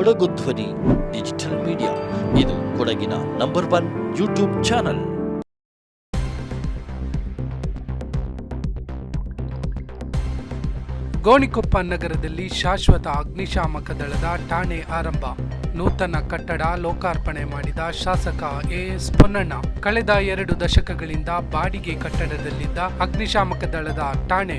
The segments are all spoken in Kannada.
ಕೊಡಗು ಧ್ವನಿ, ಡಿಜಿಟಲ್ ಮೀಡಿಯಾ. ಇದು ಕೊಡಗಿನ number one YouTube channel. Gonikoppa ನಗರದಲ್ಲಿ ಶಾಶ್ವತ ಅಗ್ನಿಶಾಮಕ ದಳದ ಠಾಣೆ ಆರಂಭ. ನೂತನ ಕಟ್ಟಡ ಲೋಕಾರ್ಪಣೆ ಮಾಡಿದ ಶಾಸಕ ಎಎಸ್ ಪೊನ್ನಣ್ಣ. ಕಳೆದ ಎರಡು ದಶಕಗಳಿಂದ ಬಾಡಿಗೆ ಕಟ್ಟಡದಲ್ಲಿದ್ದ ಅಗ್ನಿಶಾಮಕ ದಳದ ಠಾಣೆ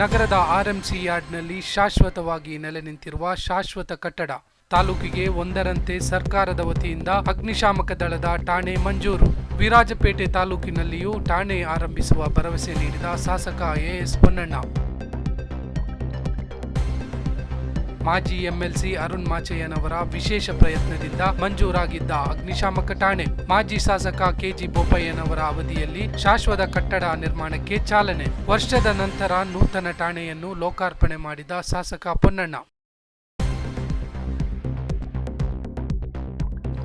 ನಗರದ ಆರ್ಎಂಸಿ ಯಾರ್ಡ್ನಲ್ಲಿ ಶಾಶ್ವತವಾಗಿ ನೆಲೆ ನಿಂತಿರುವ ಶಾಶ್ವತ ಕಟ್ಟಡ. ತಾಲೂಕಿಗೆ ಒಂದರಂತೆ ಸರ್ಕಾರದ ವತಿಯಿಂದ ಅಗ್ನಿಶಾಮಕ ದಳದ ಠಾಣೆ ಮಂಜೂರು. ವಿರಾಜಪೇಟೆ ತಾಲೂಕಿನಲ್ಲಿಯೂ ಠಾಣೆ ಆರಂಭಿಸುವ ಭರವಸೆ ನೀಡಿದ ಶಾಸಕ ಎಎಸ್ ಪೊನ್ನಣ್ಣ. ಮಾಜಿ ಎಂಎಲ್ಸಿ ಅರುಣ್ ಮಾಚಯ್ಯನವರ ವಿಶೇಷ ಪ್ರಯತ್ನದಿಂದ ಮಂಜೂರಾಗಿದ್ದ ಅಗ್ನಿಶಾಮಕ ಠಾಣೆ. ಮಾಜಿ ಶಾಸಕ ಕೆಜಿ ಬೋಪಯ್ಯನವರ ಅವಧಿಯಲ್ಲಿ ಶಾಶ್ವತ ಕಟ್ಟಡ ನಿರ್ಮಾಣಕ್ಕೆ ಚಾಲನೆ. ವರ್ಷದ ನಂತರ ನೂತನ ಠಾಣೆಯನ್ನು ಲೋಕಾರ್ಪಣೆ ಮಾಡಿದ ಶಾಸಕ ಪೊನ್ನಣ್ಣ.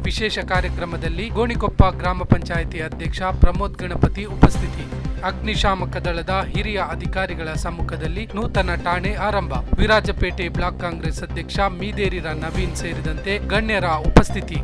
ವಿಶೇಷ ಕಾರ್ಯಕ್ರಮದಲ್ಲಿ ಗೋಣಿಕೊಪ್ಪ ಗ್ರಾಮ ಪಂಚಾಯಿತಿ ಅಧ್ಯಕ್ಷ ಪ್ರಮೋದ್ ಗಣಪತಿ ಉಪಸ್ಥಿತಿ. ಅಗ್ನಿಶಾಮಕ ದಳದ ಹಿರಿಯ ಅಧಿಕಾರಿಗಳ ಸಮ್ಮುಖದಲ್ಲಿ ನೂತನ ಠಾಣೆ ಆರಂಭ. ವಿರಾಜಪೇಟೆ ಬ್ಲಾಕ್ ಕಾಂಗ್ರೆಸ್ ಅಧ್ಯಕ್ಷ ಮೀದೇರಿರ ನವೀನ್ ಸೇರಿದಂತೆ ಗಣ್ಯರ ಉಪಸ್ಥಿತಿ.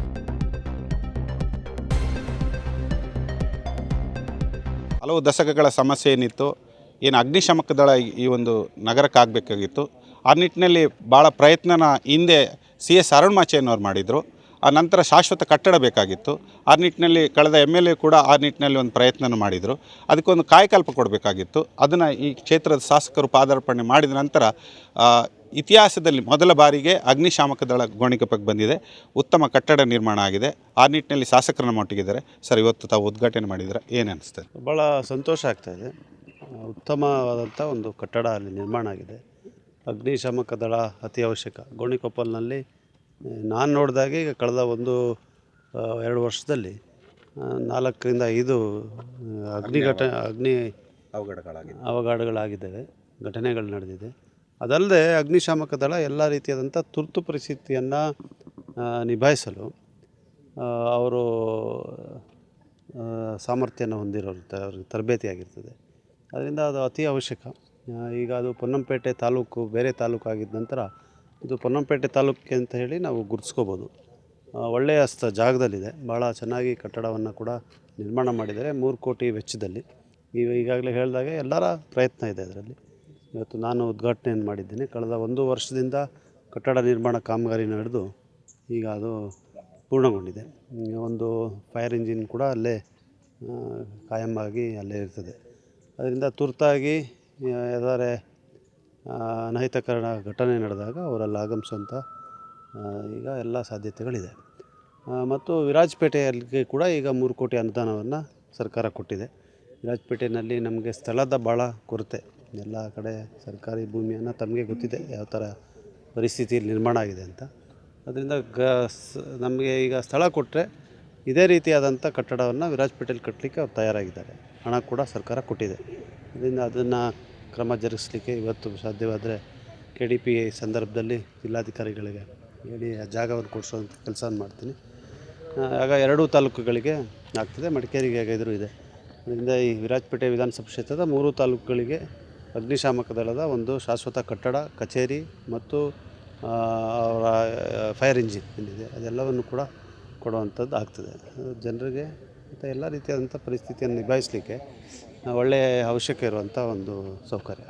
ಹಲವು ದಶಕಗಳ ಸಮಸ್ಯೆ ಏನಿತ್ತು, ಏನು ಅಗ್ನಿಶಾಮಕ ದಳ ಈ- ಒಂದು ನಗರಕ್ಕಾಗಬೇಕಾಗಿತ್ತು. ಆ ನಿಟ್ಟಿನಲ್ಲಿ ಭಾಳ ಪ್ರಯತ್ನನ ಹಿಂದೆ ಸಿ ಎಸ್ ಅರುಣ್ ಮಾಚಯ್ಯನವ್ರು ಮಾಡಿದರು. ಆ ನಂತರ ಶಾಶ್ವತ ಕಟ್ಟಡ ಬೇಕಾಗಿತ್ತು. ಆ ನಿಟ್ಟಿನಲ್ಲಿ ಕಳೆದ ಎಂ ಎಲ್ ಎ ಕೂಡ ಆ ನಿಟ್ಟಿನಲ್ಲಿ ಒಂದು ಪ್ರಯತ್ನ ಮಾಡಿದರು. ಅದಕ್ಕೊಂದು ಕಾಯಕಲ್ಪ ಕೊಡಬೇಕಾಗಿತ್ತು. ಅದನ್ನು ಈ ಕ್ಷೇತ್ರದ ಶಾಸಕರು ಪಾದಾರ್ಪಣೆ ಮಾಡಿದ ನಂತರ ಇತಿಹಾಸದಲ್ಲಿ ಮೊದಲ ಬಾರಿಗೆ ಅಗ್ನಿಶಾಮಕ ದಳ ಗೋಣಿಕೊಪ್ಪಕ್ಕೆ ಬಂದಿದೆ. ಉತ್ತಮ ಕಟ್ಟಡ ನಿರ್ಮಾಣ ಆಗಿದೆ. ಆ ನಿಟ್ಟಿನಲ್ಲಿ ಶಾಸಕರನ್ನ ಮಟ್ಟಿಗಿದ್ದಾರೆ. ಸರ್, ಇವತ್ತು ತಾವು ಉದ್ಘಾಟನೆ ಮಾಡಿದರೆ ಏನು ಅನಿಸ್ತದೆ ಭಾಳ ಸಂತೋಷ ಆಗ್ತಾಯಿದೆ ಉತ್ತಮವಾದಂಥ ಒಂದು ಕಟ್ಟಡ ಅಲ್ಲಿ ನಿರ್ಮಾಣ ಆಗಿದೆ. ಅಗ್ನಿಶಾಮಕ ದಳ ಅತಿ ಅವಶ್ಯಕ ಗೋಣಿಕೊಪ್ಪಲ್ನಲ್ಲಿ ನಾನು ನೋಡಿದಾಗೆ ಈಗ ಕಳೆದ ಒಂದು ಎರಡು ವರ್ಷದಲ್ಲಿ ನಾಲ್ಕರಿಂದ ಐದು ಆ, ಅಗ್ನಿ ಘಟ ಅಗ್ನಿ ಅವಘಡಗಳಾಗಿದೆ ಅವಘಡಗಳಾಗಿದ್ದಾವೆ ಘಟನೆಗಳು ನಡೆದಿದೆ. ಅದಲ್ಲದೆ ಅಗ್ನಿಶಾಮಕ ದಳ ಎಲ್ಲ ರೀತಿಯಾದಂಥ ತುರ್ತು ಪರಿಸ್ಥಿತಿಯನ್ನು ನಿಭಾಯಿಸಲು ಅವರು ಸಾಮರ್ಥ್ಯನ ಹೊಂದಿರೋರು ತ- ಅವ್ರಿಗೆ ತರಬೇತಿ ಆಗಿರ್ತದೆ ಅದರಿಂದ ಅದು ಅತಿ ಅವಶ್ಯಕ. ಈಗ ಅದು ಪೊನ್ನಂಪೇಟೆ ತಾಲೂಕು ಬೇರೆ ತಾಲೂಕು ಆಗಿದ್ದ ನಂತರ ಇದು ಪೊನ್ನಂಪೇಟೆ ತಾಲೂಕಿಗೆ ಅಂತ ಹೇಳಿ ನಾವು ಗುರುತಿಸ್ಕೋಬೋದು. ಒಳ್ಳೆಯ ಸ್ಥ, ಜಾಗದಲ್ಲಿದೆ. ಭಾಳ ಚೆನ್ನಾಗಿ ಕಟ್ಟಡವನ್ನು ಕೂಡ ನಿರ್ಮಾಣ ಮಾಡಿದ್ದಾರೆ. ಮೂರು ಕೋಟಿ ವೆಚ್ಚದಲ್ಲಿ. ಈಗ ಈಗಾಗಲೇ ಹೇಳಿದಾಗೆ ಎಲ್ಲರ ಪ್ರಯತ್ನ ಇದೆ ಅದರಲ್ಲಿ. ಇವತ್ತು ನಾನು ಉದ್ಘಾಟನೆಯನ್ನು ಮಾಡಿದ್ದೀನಿ. ಕಳೆದ ಒಂದು ವರ್ಷದಿಂದ ಕಟ್ಟಡ ನಿರ್ಮಾಣ ಕಾಮಗಾರಿ ನಡೆದು ಈಗ ಅದು ಪೂರ್ಣಗೊಂಡಿದೆ. ಒಂದು ಫೈರ್ ಇಂಜಿನ್ ಕೂಡ ಅಲ್ಲೇ ಕಾಯಂ ಆಗಿ ಅಲ್ಲೇ ಇರ್ತದೆ. ಅದರಿಂದ ತುರ್ತಾಗಿ ಯಾವ್ದಾರೆ ಅನಹಿತಕರಣ ಘಟನೆ ನಡೆದಾಗ ಅವರಲ್ಲಿ ಆಗಮಿಸುವಂಥ ಈಗ ಎಲ್ಲ ಸಾಧ್ಯತೆಗಳಿದೆ. ಮತ್ತು ವಿರಾಜಪೇಟೆಯಲ್ಲಿ ಕೂಡ ಈಗ ಮೂರು ಕೋಟಿ ಅನುದಾನವನ್ನು ಸರ್ಕಾರ ಕೊಟ್ಟಿದೆ. ವಿರಾಜಪೇಟೆಯಲ್ಲಿ ನಮಗೆ ಸ್ಥಳದ ಭಾಳ ಕೊರತೆ. ಎಲ್ಲ ಕಡೆ ಸರ್ಕಾರಿ ಭೂಮಿಯನ್ನು ತಮಗೆ ಗೊತ್ತಿದೆ ಯಾವ ಥರ ಪರಿಸ್ಥಿತಿ ನಿರ್ಮಾಣ ಆಗಿದೆ ಅಂತ. ಅದರಿಂದ ಗ ನಮಗೆ ಈಗ ಸ್ಥಳ ಕೊಟ್ಟರೆ ಇದೇ ರೀತಿಯಾದಂಥ ಕಟ್ಟಡವನ್ನು ವಿರಾಜಪೇಟೆಯಲ್ಲಿ ಕಟ್ಟಲಿಕ್ಕೆ ಅವ್ರು ತಯಾರಾಗಿದ್ದಾರೆ. ಹಣ ಕೂಡ ಸರ್ಕಾರ ಕೊಟ್ಟಿದೆ. ಅದರಿಂದ ಅದನ್ನು ಕ್ರಮ ಜರುಗಿಸಲಿಕ್ಕೆ ಇವತ್ತು ಸಾಧ್ಯವಾದರೆ ಕೆ ಡಿ ಪಿ ಸಂದರ್ಭದಲ್ಲಿ ಜಿಲ್ಲಾಧಿಕಾರಿಗಳಿಗೆ ಹೇಳಿ ಆ ಜಾಗವನ್ನು ಕೊಡಿಸುವಂಥ ಕೆಲಸ ಮಾಡ್ತೀನಿ. ಆಗ ಎರಡೂ ತಾಲೂಕುಗಳಿಗೆ ಆಗ್ತದೆ. ಮಡಿಕೇರಿಗೆ ಆಗಿದ್ರು ಇದೆ. ಅದರಿಂದ ಈ ವಿರಾಜಪೇಟೆ ವಿಧಾನಸಭಾ ಕ್ಷೇತ್ರದ ಮೂರು ತಾಲೂಕುಗಳಿಗೆ ಅಗ್ನಿಶಾಮಕ ದಳದ ಒಂದು ಶಾಶ್ವತ ಕಟ್ಟಡ, ಕಚೇರಿ ಮತ್ತು ಅವರ ಫೈರ್ ಇಂಜಿನ್ ಏನಿದೆ ಅದೆಲ್ಲವನ್ನು ಕೂಡ ಕೊಡುವಂಥದ್ದು ಆಗ್ತದೆ. ಜನರಿಗೆ ಮತ್ತು ಎಲ್ಲ ರೀತಿಯಾದಂಥ ಪರಿಸ್ಥಿತಿಯನ್ನು ನಿಭಾಯಿಸಲಿಕ್ಕೆ ಒಳ್ಳೆಯ ಅವಶ್ಯಕ ಇರುವಂಥ ಒಂದು ಸೌಕರ್ಯ.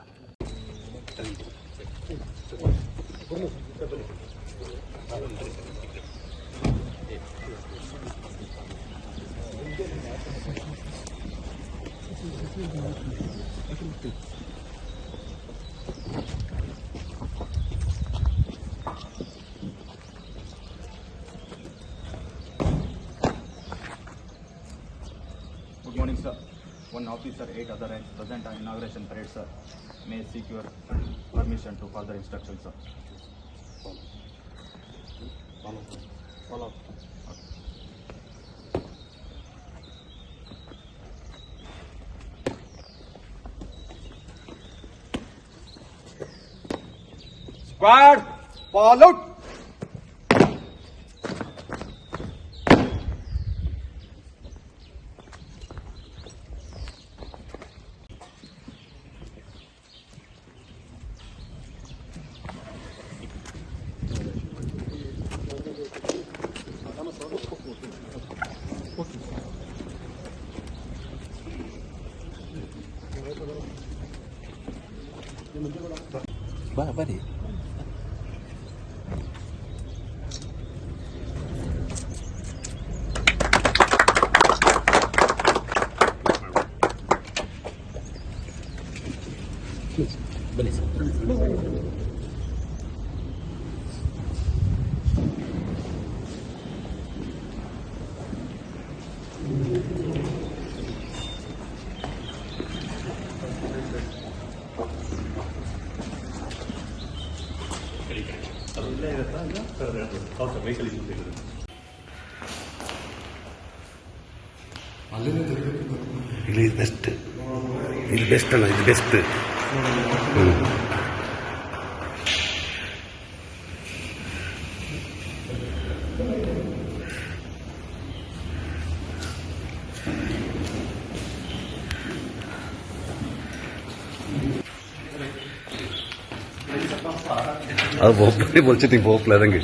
Officer, eight other ranks present on inauguration parade, sir. May seek your permission to further instructions, sir. Follow. Follow. Squad, Bah. ಇಲ್ಲಿ ಬೆಸ್ಟ್ ಇದು ಬೆಸ್ಟ್ ಅಲ್ಲ ಇದು ಬೆಸ್ಟ್ আর ভোপলে বলছে তুই ভোপলা নাকি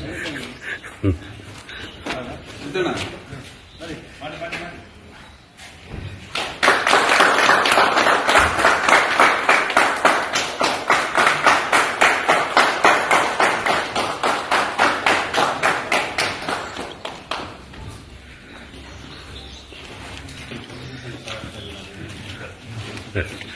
Thank.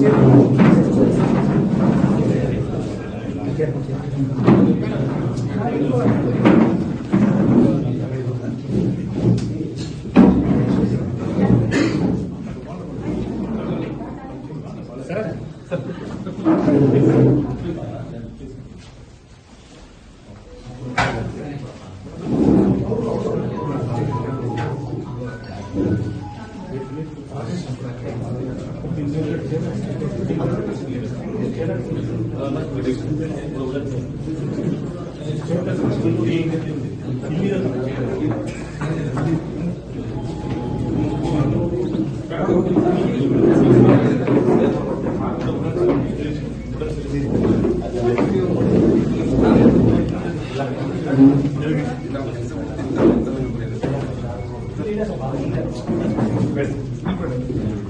Brasil. Gracias.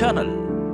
ಕೊಡಗು